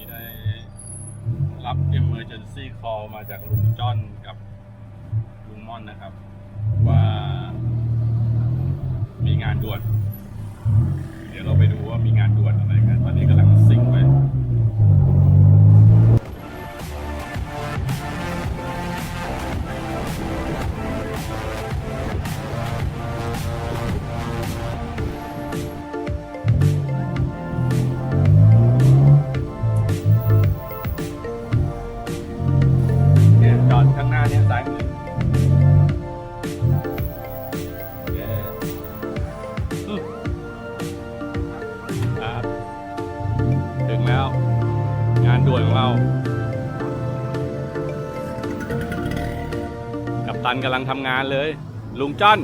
นี้ได้รับ emergency call มาจากลุงจ้อนกับลุงม่อนนะครับ ถึงแล้ว งานด่วนของเรา กับตันกำลังทำงานเลย ลุงจ้อน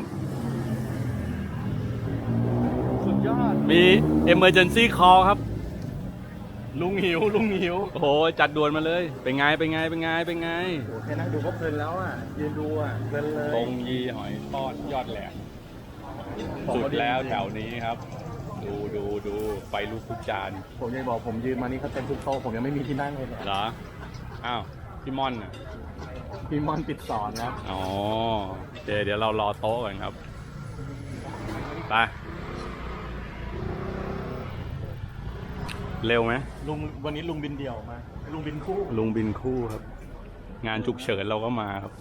สุดยอด มี emergency call ครับ ลุงหิว ลุงหิว โอ้โห จัดด่วนมาเลย เป็นไง เป็นไง เป็นไง เป็นไง โอ้แค่นั่งดูก็เพลินแล้วอะยืนดูอะเพลินเลยตรงยีหอยทอดยอดแหลมของสุดเขาแล้วแถวนี้ครับ ดูดูดูไฟลุกทุกจานผมยังบอกผมยืนมานี่เขาเต็มทุกโต๊ะผมยังไม่มีที่นั่งเลยเนี่ยเหรออ้าวพี่ม่อนน่ะพี่มอนปิดสอนครับอ๋อเดี๋ยวเดี๋ยวเรารอโต๊ะก่อนครับไปเร็วไหมลุงวันนี้ลุงบินเดี่ยวมาลุงบินคู่ลุงบินคู่ครับ งานฉุกเฉินเราก็มาครับ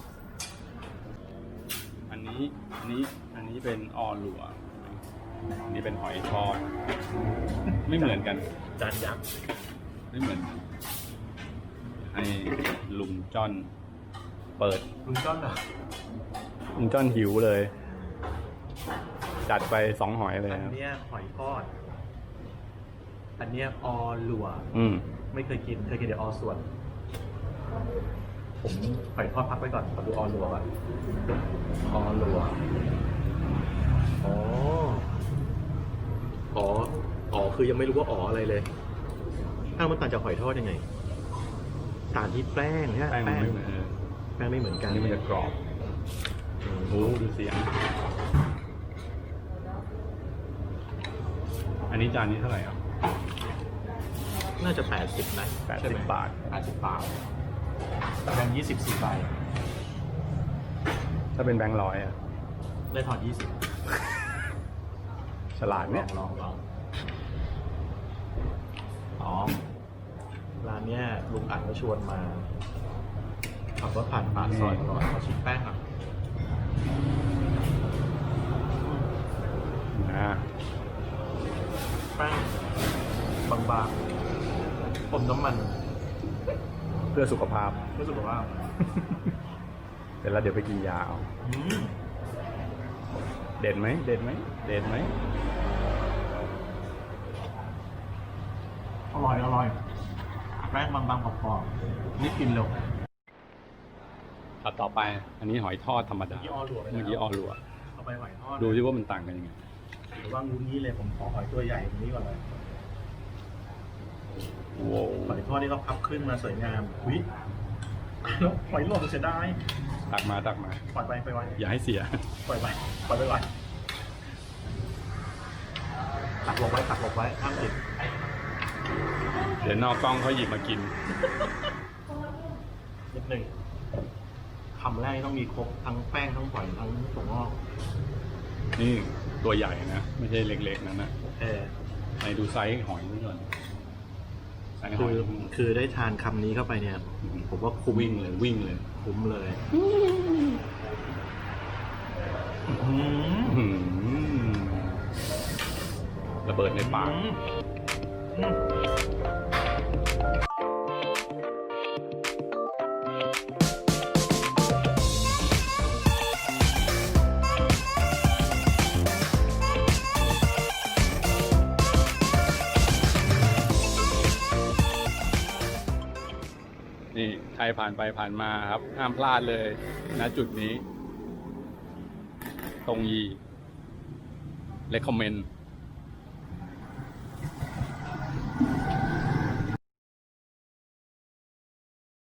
อันนี้อันนี้อันนี้เป็นออหลัวอั นนี้เป็นหอยทอด ไม่เหมือนกัน จานยักษ์ไม่เหมือนกันให้ลุงจ้อน เปิด ลุงจ้อนเหรอลุงจ้อนหิวเลย จัดไปสองหอยเลยอันครับเนี้ยหอยทอด อันเนี้ยออหลัว อืม ไม่เคยกิน เคยกินแต่ออส่วน ผมหอยทอดพักไว้ก่อนขอดูออหลัวก่อนออหลัวอ๋อ อ๋อ อ๋อ คือยังไม่รู้ว่าอ๋ออะไรเลยอ้าวมันต่างจากหอยทอดยังไง ต่างที่แป้งใช่ไหมแป้งมันไม่เหมือนเออแป้งไม่เหมือนกัอันนนี้มันจะกรอบอืมโอ้ดูเสียง อันนี้จานนี้เท่าไหร่ครับน่าจะแปดสิบนะแปดสิบบาทแปดสิบบาทแบงค์ยี่สิบสี่ใบถ้าเป็นแบงค์ร้อยอะได้ถอนยี่สิบ ฉลาดเนี่ยลองลองอ๋อร้านเนี้ยลุงอัดก็ชวนมาขับรถผ่านปากซอยตลอดขอชิมแป้งหน่อยนะแป้งบางๆอมน้ำมัน เพื่อสุขภาพรู้สึกว่าเดี๋ยวเราเดี๋ยวไปกินยาเอาอืม เด็ดไหมเด็ดไหมเด็ดไหมอร่อยอร่อยแป้งบางๆกรอบๆนี่กินเร็วตัดต่อไป อันนี้หอยทอดธรรมดาเมื่อกี้ออหลัวไปแล้วเมื่อกี้ออหลัว เอาไปหอยทอดดูที่ว่ามันต่างกันยังไง หรือว่างูนี้เลยผมขอหอยตัวใหญ่ตรงนี้ก่อนเลยโว้วหอยทอดนี่ก็พับขึ้นมาสวยงามอุ้ยแล้วหอยหล่นเสียดาย ตักมาตักมา ปล่อยไปไปไว้อย่าให้เสีย ปล่อยไปปล่อยไปก่อนตักหลบไว้ตักหลบไว้ห้ามติดเดี๋ยวนอกกล้องเขาหยิบมากิน นิดหนึ่งคำแรกต้องมีครบทั้งแป้งทั้งหอยทั้งถั่วงอกนี่ตัวใหญ่นะ ไม่ใช่เล็กๆนะนะเออไหนดูไซส์หอยนี่ก่อน ไซส์หคือยอคือได้ทานคำนี้เข้าไปเนี่ย ผมว่าคุ้มวิ่งเลยวิ่งเลยคุ้มเลยอื้อหือระเบิดในปาก อืม นี่ใครผ่านไปผ่านมาครับ ห้ามพลาดเลยณจุดนี้ ตรงยีเลคคอมเมนต์